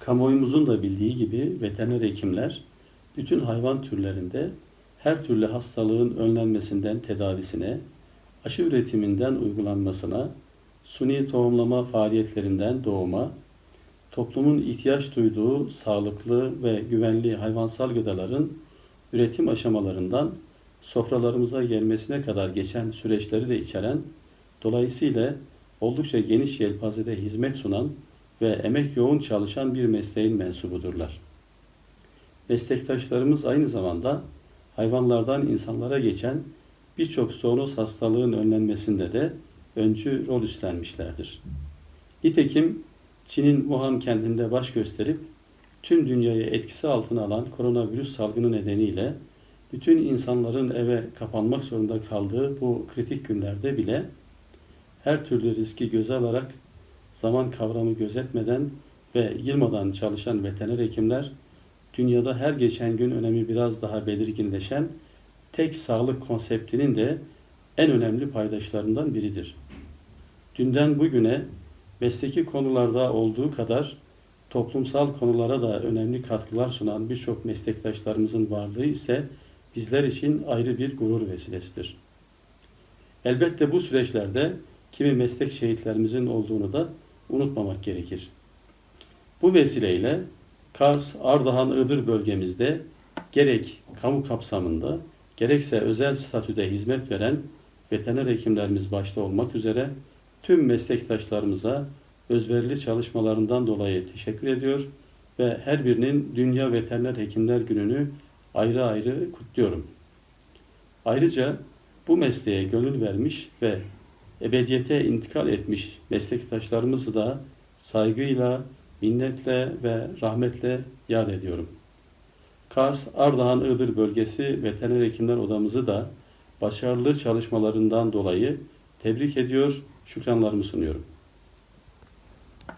Kamuoyumuzun da bildiği gibi veteriner hekimler bütün hayvan türlerinde her türlü hastalığın önlenmesinden tedavisine, aşı üretiminden uygulanmasına, suni tohumlama faaliyetlerinden doğuma, toplumun ihtiyaç duyduğu sağlıklı ve güvenli hayvansal gıdaların üretim aşamalarından sofralarımıza gelmesine kadar geçen süreçleri de içeren, dolayısıyla oldukça geniş yelpazede hizmet sunan ve emek yoğun çalışan bir mesleğin mensubudurlar. Meslektaşlarımız aynı zamanda hayvanlardan insanlara geçen birçok zoonoz hastalığın önlenmesinde de öncü rol üstlenmişlerdir. Nitekim Çin'in Wuhan kentinde baş gösterip tüm dünyayı etkisi altına alan koronavirüs salgını nedeniyle bütün insanların eve kapanmak zorunda kaldığı bu kritik günlerde bile her türlü riski göze alarak zaman kavramı gözetmeden ve yılmadan çalışan veteriner hekimler dünyada her geçen gün önemi biraz daha belirginleşen tek sağlık konseptinin de en önemli paydaşlarından biridir. Dünden bugüne mesleki konularda olduğu kadar toplumsal konulara da önemli katkılar sunan birçok meslektaşlarımızın varlığı ise bizler için ayrı bir gurur vesilesidir. Elbette bu süreçlerde kimi meslek şehitlerimizin olduğunu da unutmamak gerekir. Bu vesileyle Kars, Ardahan, Iğdır bölgemizde gerek kamu kapsamında gerekse özel statüde hizmet veren veteriner hekimlerimiz başta olmak üzere tüm meslektaşlarımıza özverili çalışmalarından dolayı teşekkür ediyor ve her birinin Dünya Veteriner Hekimler Günü'nü ayrı ayrı kutluyorum. Ayrıca bu mesleğe gönül vermiş ve ebediyete intikal etmiş meslektaşlarımızı da saygıyla, minnetle ve rahmetle yad ediyorum. Kars, Ardahan, Iğdır bölgesi veteriner hekimler odamızı da başarılı çalışmalarından dolayı tebrik ediyor, şükranlarımı sunuyorum.